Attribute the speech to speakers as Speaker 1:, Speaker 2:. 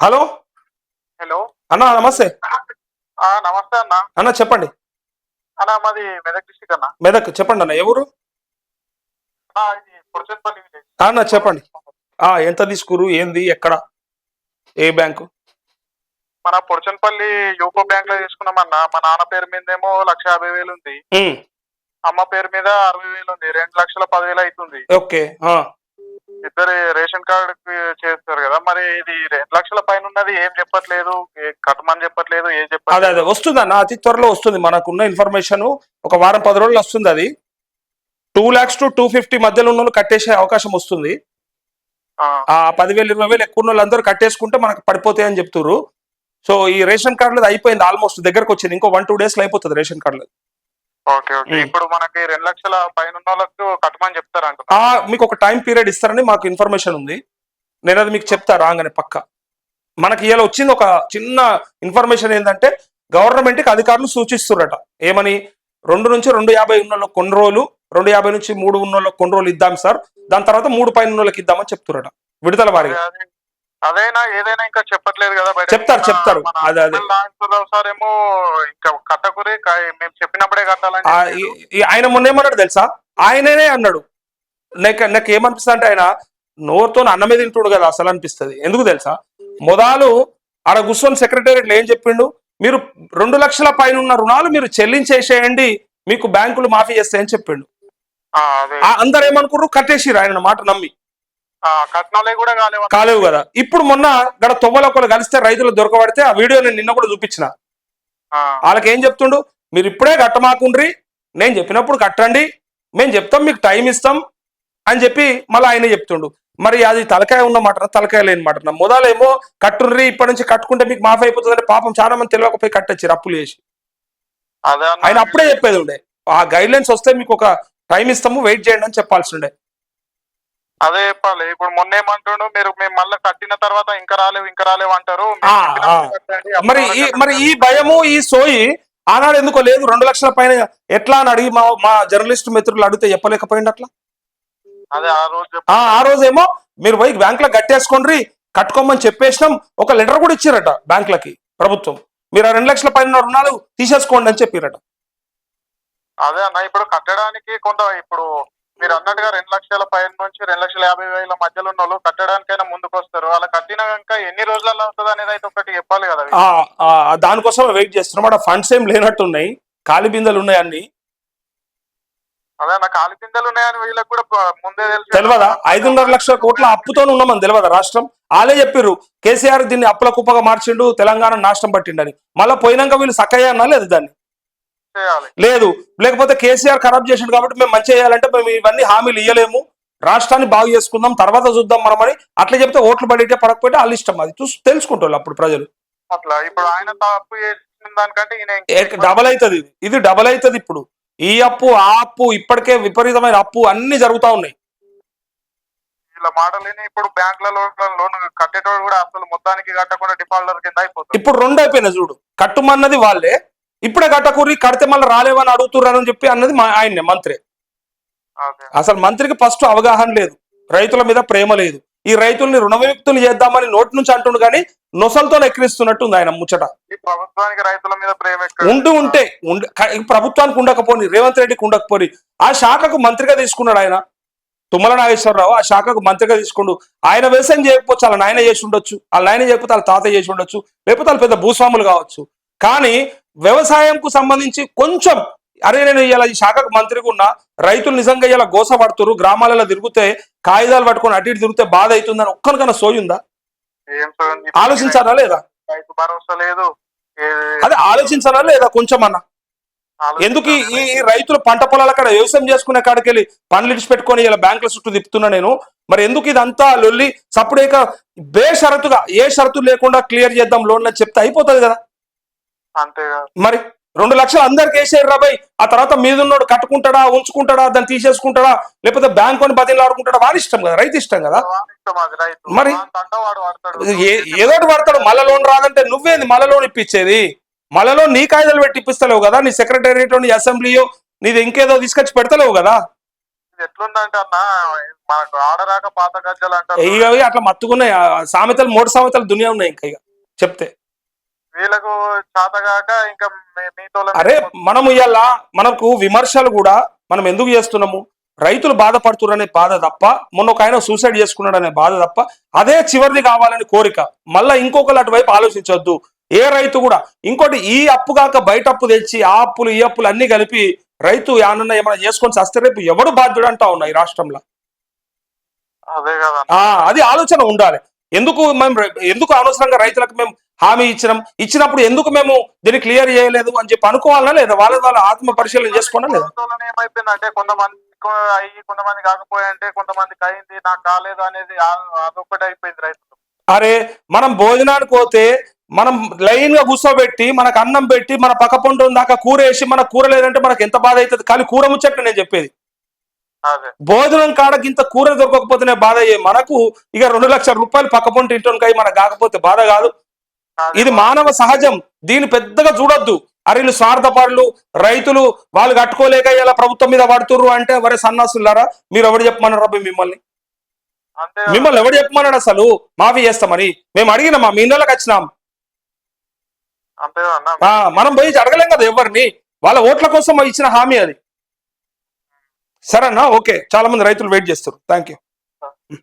Speaker 1: Hello?
Speaker 2: Hello.
Speaker 1: అన్న నమస్తే.
Speaker 2: నమస్తే అన్న.
Speaker 1: అన్న చెప్పండి.
Speaker 2: అన్న మాది మెదక్ డిస్టిక్ అన్న.
Speaker 1: మెదక్ చెప్పండి అన్న ఎవరు అన్న చెప్పండి. ఎంత తీసుకురు ఏంది ఎక్కడ ఏ బ్యాంకు?
Speaker 2: మన పురుచన్పల్లి యూకో బ్యాంక్లో తీసుకున్నామన్న మా నాన్న పేరు మీద ఏమో లక్ష యాభై వేలు ఉంది అమ్మ పేరు మీద అరవై వేలు ఉంది రెండు లక్షల పదివేలు అవుతుంది.
Speaker 1: ఓకే
Speaker 2: ఇద్దరు రేషన్ కార్డు చేస్తారు కదా మరి ఇది రెండు లక్షల పైన ఉన్నది ఏం చెప్పట్లేదు? కట్టమని చెప్పట్లేదు ఏం
Speaker 1: అదే
Speaker 2: చెప్పట్లేదు?
Speaker 1: అదే వస్తుంది అన్న అతి త్వరలో వస్తుంది. మనకున్న ఇన్ఫర్మేషన్ ఒక వారం పది రోజులు వస్తుంది అది. Two lakhs to two fifty మధ్యలో ఉన్న వాళ్ళు కట్టేసే అవకాశం వస్తుంది.
Speaker 2: ఆ,
Speaker 1: పదివేలు ఇరవై వేలు ఎక్కువ ఉన్న వాళ్ళు అందరూ కట్టేసుకుంటే మనకు పడిపోతాయి అని చెప్తున్నారు సో ఈ రేషన్ కార్డులో అయిపోయింది ఆల్మోస్ట్ దగ్గరకు వచ్చింది. ఇంకో వన్ టూ డేస్లో అయిపోతుంది రేషన్ కార్డులో
Speaker 2: ఓకే. ఇప్పుడు మనకి రెండు లక్షల పైన వాళ్ళకు కట్టమని చెప్తారు
Speaker 1: మీకు ఒక టైం పీరియడ్ ఇస్తారని మాకు ఇన్ఫర్మేషన్ ఉంది. నేను అది మీకు చెప్తా రాగానే పక్క. మనకి ఇలా వచ్చింది ఒక చిన్న ఇన్ఫర్మేషన్ ఏంటంటే గవర్నమెంట్కి అధికారులు సూచిస్తున్నట ఏమని? రెండు నుంచి రెండు యాభై ఉన్న కొన్ని రోజులు రెండు యాభై నుంచి మూడు ఉన్న కొన్ని రోజులు ఇద్దాం సార్. దాని తర్వాత మూడు పైన ఉన్న వాళ్ళకి ఇద్దామని చెప్తున్నట విడుదల వారిగా.
Speaker 2: అదైనా ఏదైనా ఇంకా చెప్పట్లేదు కదా బయట.
Speaker 1: చెప్తారు, చెప్తారు. అదే, అదే.
Speaker 2: ఎమ్మెల్యే నాగేశ్వరరావు సార్ ఏమో ఇంకా కట్టకురి మేము చెప్పినప్పుడే కట్టాలని
Speaker 1: ఆయన మొన్న ఏమన్నాడు తెలుసా? ఆయననే అన్నాడు. నాకు నాకు ఏమనిపిస్తుంది అంటే ఆయన నోరుతో అన్నమే తింటుడు కదా అసలు అనిపిస్తుంది. ఎందుకు తెలుసా? మొదలు ఆడ కూర్చొని సెక్రటేరియట్లో ఏం చెప్పిండు? మీరు రెండు లక్షల పైన ఉన్న రుణాలు మీరు చెల్లించేసేయండి మీకు బ్యాంకులు మాఫీ చేస్తాయని చెప్పిండు. అందరు ఏమనుకున్నారు కట్టేసిరు ఆయన మాట నమ్మి.
Speaker 2: కట్నాలే కూడా కాలేవు
Speaker 1: కాలేవు కదా. ఇప్పుడు మొన్న గడ తొవ్వలో ఒకరు కలిస్తే రైతులు దొరకబడితే ఆ వీడియో నేను నిన్న కూడా చూపించిన. వాళ్ళకి ఏం చెప్తుండు? మీరు ఇప్పుడే కట్టమాకుండ్రి నేను చెప్పినప్పుడు కట్టండి మేము చెప్తాం మీకు టైం ఇస్తాం అని చెప్పి మళ్ళీ ఆయన చెప్తుండు. మరి అది తలకాయ ఉన్న మాట తలకాయ లేని మాట మొదలేమో కట్టుండ్రి ఇప్పటి నుంచి కట్టుకుంటే మీకు మాఫ్ అయిపోతుందంటే పాపం చాలా మంది తెలియకపోయి కట్టచ్చారు అప్పులు చేసి. ఆయన అప్పుడే చెప్పేది ఉండే. ఆ గైడ్ లైన్స్ వస్తే మీకు ఒక టైం ఇస్తాము వెయిట్ చేయండి అని చెప్పాల్సి ఉండే.
Speaker 2: అదే చెప్పాలి. ఇప్పుడు మొన్న ఏమంటుండు మీరు మేము మళ్ళీ కట్టిన తర్వాత ఇంకా రాలేవు ఇంకా రాలేవు అంటారు.
Speaker 1: మరి ఈ మరి ఈ భయము ఈ సోయి ఆనాడు ఎందుకో లేదు. రెండు లక్షల పైన ఎట్లా అని అడిగి మా మా జర్నలిస్ట్ మిత్రులు అడిగితే చెప్పలేకపోయింది అట్లా?
Speaker 2: అదే ఆ రోజు
Speaker 1: ఆ రోజేమో మీరు పోయి బ్యాంక్లో కట్టేసుకోండి కట్టుకోమని చెప్పేసినాం. ఒక లెటర్ కూడా ఇచ్చారట బ్యాంకులకి ప్రభుత్వం. మీరు ఆ రెండు లక్షల పైన రుణాలు తీసేసుకోండి అని చెప్పారట.
Speaker 2: అదే అన్న ఇప్పుడు కట్టడానికి కొంత ఇప్పుడు మీరు అన్నట్టుగా రెండు లక్షల పైన నుంచి రెండు లక్షల యాభై వేల మధ్యలో ఉన్న వాళ్ళు కట్టడానికైనా ముందుకు వస్తారు అలా కట్టినాక ఎన్ని రోజులలో అవుతుంది అనేది అయితే ఒకటి చెప్పాలి కదా
Speaker 1: దానికోసం వెయిట్ చేస్తున్నాం. అక్కడ ఫండ్స్ ఏం లేనట్టున్నాయి. ఖాళీ బిందెలు ఉన్నాయి అన్ని.
Speaker 2: అదే అన్న కాలి పిందెలు ఉన్నాయని వీళ్ళకి కూడా ముందే తెలుసు
Speaker 1: తెలియదా? ఐదున్నర లక్షల కోట్ల అప్పుతో ఉన్నామని తెలియదా రాష్ట్రం? వాళ్ళే చెప్పిర్రు కేసీఆర్ దీన్ని అప్పుల కుప్పగా మార్చిండు తెలంగాణ నాశనం పట్టిండని. మళ్ళీ పోయినాక వీళ్ళు సక్కయ్య అన్నా లేదు దాన్ని? లేదు. లేకపోతే కేసీఆర్ ఖరాబ్ చేసిండు కాబట్టి మేము మంచి చేయాలంటే మేము ఇవన్నీ హామీలు ఇవ్వలేము రాష్ట్రాన్ని బాగు చేసుకుందాం తర్వాత చూద్దాం మనమని. అట్లా చెప్తే ఓట్లు పడితే పడకపోతే వాళ్ళ ఇష్టం అది. చూసి తెలుసుకుంటారు అప్పుడు ప్రజలు.
Speaker 2: అట్లా. ఇప్పుడు ఆయన తప్పు దానికంటే
Speaker 1: డబల్ అవుతుంది ఇది ఇది డబల్ అవుతుంది ఇప్పుడు. ఈ అప్పు ఆ అప్పు ఇప్పటికే విపరీతమైన అప్పు అన్ని జరుగుతా ఉన్నాయి.
Speaker 2: మాటలేని ఇప్పుడు బ్యాంకులలో లోన్ కట్టేటోడు కూడా అసలు మొత్తానికి కట్టకుండా డిఫాల్టర్ కింద అయిపోతుంది
Speaker 1: ఇప్పుడు రెండు అయిపోయినాయి చూడు. కట్టుమన్నది వాళ్ళే. ఇప్పుడే కట్టకూరి కడితే మళ్ళీ రాలేవని అడుగుతున్నారు అని చెప్పి అన్నది మా ఆయన్నే మంత్రి. అసలు మంత్రికి ఫస్ట్ అవగాహన లేదు. రైతుల మీద ప్రేమ లేదు. ఈ రైతుల్ని రుణ విముక్తులు చేద్దామని నోటి నుంచి అంటుండు కానీ నొసలతో ఎక్కిరిస్తున్నట్టుంది ఆయన ముచ్చట.
Speaker 2: ప్రభుత్వానికి రైతుల మీద ప్రేమ
Speaker 1: ఉండి ఉంటే ప్రభుత్వానికి ఉండకపోని రేవంత్ రెడ్డికి ఉండకపోని ఆ శాఖకు మంత్రిగా తీసుకున్నాడు ఆయన. తుమ్మల నాగేశ్వరరావు ఆ శాఖకు మంత్రిగా తీసుకుండు. ఆయన వ్యవసాయం చేయకపోవచ్చు వాళ్ళ నాయన చేసి ఉండొచ్చు. వాళ్ళ నాయన చేయకపోతే వాళ్ళ తాత చేసి ఉండొచ్చు. లేకపోతే వాళ్ళు పెద్ద భూస్వాములు కావచ్చు. కానీ వ్యవసాయంకు సంబంధించి కొంచెం అరే నేను ఇలా ఈ శాఖకు మంత్రిగా ఉన్నా రైతులు నిజంగా ఇలా గోసపడుతురు గ్రామాలలో తిరిగితే కాగితాలు పట్టుకొని అటు ఇటు తిరిగితే బాధ అవుతుందని ఒక్కరికన్నా సోయి ఉందా
Speaker 2: ఏం సార్ ఇది
Speaker 1: ఆలోచించారా లేదా? అదే ఆలోచించారా లేదా కొంచెం అన్న ఎందుకు ఈ- రైతులు పంట పొలాల కాడ వ్యవసాయం చేసుకునే కాడికి వెళ్ళి పనులు ఇడిచి పెట్టుకొని ఇలా బ్యాంకుల చుట్టూ తిప్పుతున్నా నేను. మరి ఎందుకు ఇదంతా లొల్లి సప్పుడేక బే షరతుగా ఏ షరతు లేకుండా క్లియర్ చేద్దాం లోన్ అని చెప్తే అయిపోతుంది కదా. మరి రెండు లక్షలు అందరికి వేసేరు రాబాయ్ ఆ తర్వాత మీదున్నోడు కట్టుకుంటాడా ఉంచుకుంటాడా దాన్ని తీసేసుకుంటాడా లేకపోతే బ్యాంక్ కొని బదిలీ ఆడుకుంటాడా వాడి ఇష్టం కదా రైతు ఇష్టం కదా? మరి?
Speaker 2: వాని తంట వాడు వాడతాడు.
Speaker 1: ఏ- ఏదోటి పడతాడు మళ్ళా లోన్ రాదంటే నువ్వేంది మళ్ళా లోన్ ఇప్పించేది? మళ్ళలో నీ కాయిదాలు పెట్టి ఇప్పిస్తలేవు కదా? నీ సెక్రటేరియట్ నీ అసెంబ్లీయో నీది ఇంకేదో తీసుకొచ్చి పెడతలేవు కదా?
Speaker 2: ఎట్లుందంటే అన్న మనకు ఆడరాక పాత గజ్జలు అంటారు
Speaker 1: అట్లా మత్తుకున్నాయి. సామెతలు మూడు సామెతలు దునియా ఉన్నాయి ఇంకా ఇక చెప్తే.
Speaker 2: వీళ్ళకు చాతగాక ఇంకా మీతో
Speaker 1: అరే మనం ఇవాళ మనకు విమర్శలు కూడా మనం ఎందుకు చేస్తున్నాము? రైతులు బాధపడుతున్నారనే బాధ తప్ప మొన్న ఒక ఆయన సూసైడ్ చేసుకున్నాడు అనే బాధ తప్ప అదే చివరిది కావాలని కోరిక. మళ్ళా ఇంకొకరు అటువైపు ఆలోచించొద్దు. ఏ రైతు కూడా ఇంకోటి ఈ అప్పు కాక బయట అప్పు తెచ్చి ఆ అప్పులు ఈ అప్పులు అన్ని కలిపి రైతు యానన్న ఏమైనా చేసుకొని చస్తే రేపు ఎవడు బాధ్యుడు అంటా ఉన్నా ఈ రాష్ట్రంలో?
Speaker 2: అదే కదా.
Speaker 1: ఆ అది ఆలోచన ఉండాలి. ఎందుకు మేము ఎందుకు అనవసరంగా రైతులకు మేము హామీ ఇచ్చినాం ఇచ్చినప్పుడు ఎందుకు మేము దీన్ని క్లియర్ చేయలేదు అని చెప్పి అనుకోవాలనా లేదా? వాళ్ళ వాళ్ళ ఆత్మ పరిశీలన చేసుకోవాలా లేదా?
Speaker 2: ఏమైపోయిందంటే కొంతమంది అయ్యి కొంతమంది కాకపోయాయంటే కొంతమందికి అయింది నాకు కాలేదు అనేది అయిపోయింది రైతులు.
Speaker 1: అరే మనం భోజనానికి పోతే మనం లైన్గా కూర్చోబెట్టి మనకు అన్నం పెట్టి మన పక్క పండు దాకా కూర వేసి మన కూర లేదంటే మనకు ఎంత బాధ అవుతుంది? కానీ కూర ముచ్చట్టు నేను చెప్పేది. భోజనం కాడకి ఇంత కూర దొరకకపోతేనే బాధ అయ్యే మనకు ఇక రెండు లక్షల రూపాయలు పక్క పంట ఇంటికి మనకు కాకపోతే బాధ కాదు. ఇది మానవ సహజం. దీన్ని పెద్దగా చూడొద్దు. అరిలు స్వార్థపరులు రైతులు వాళ్ళు కట్టుకోలేక ఇలా ప్రభుత్వం మీద పడుతుర్రు అంటే వరే సన్నాసులారా? మీరు ఎవరు చెప్పమన్నారు రబ్బి మిమ్మల్ని. మిమ్మల్ని ఎవరు చెప్పమన్నాడు అసలు? మాఫీ చేస్తామని మేము అడిగినామా మీ ఇళ్ళకి వచ్చినాం. మనం పోయి అడగలేం కదా ఎవరిని? వాళ్ళ ఓట్ల కోసం ఇచ్చిన హామీ అది. సరేనా? ఓకే. చాలా మంది రైతులు వెయిట్ చేస్తారు థ్యాంక్ యూ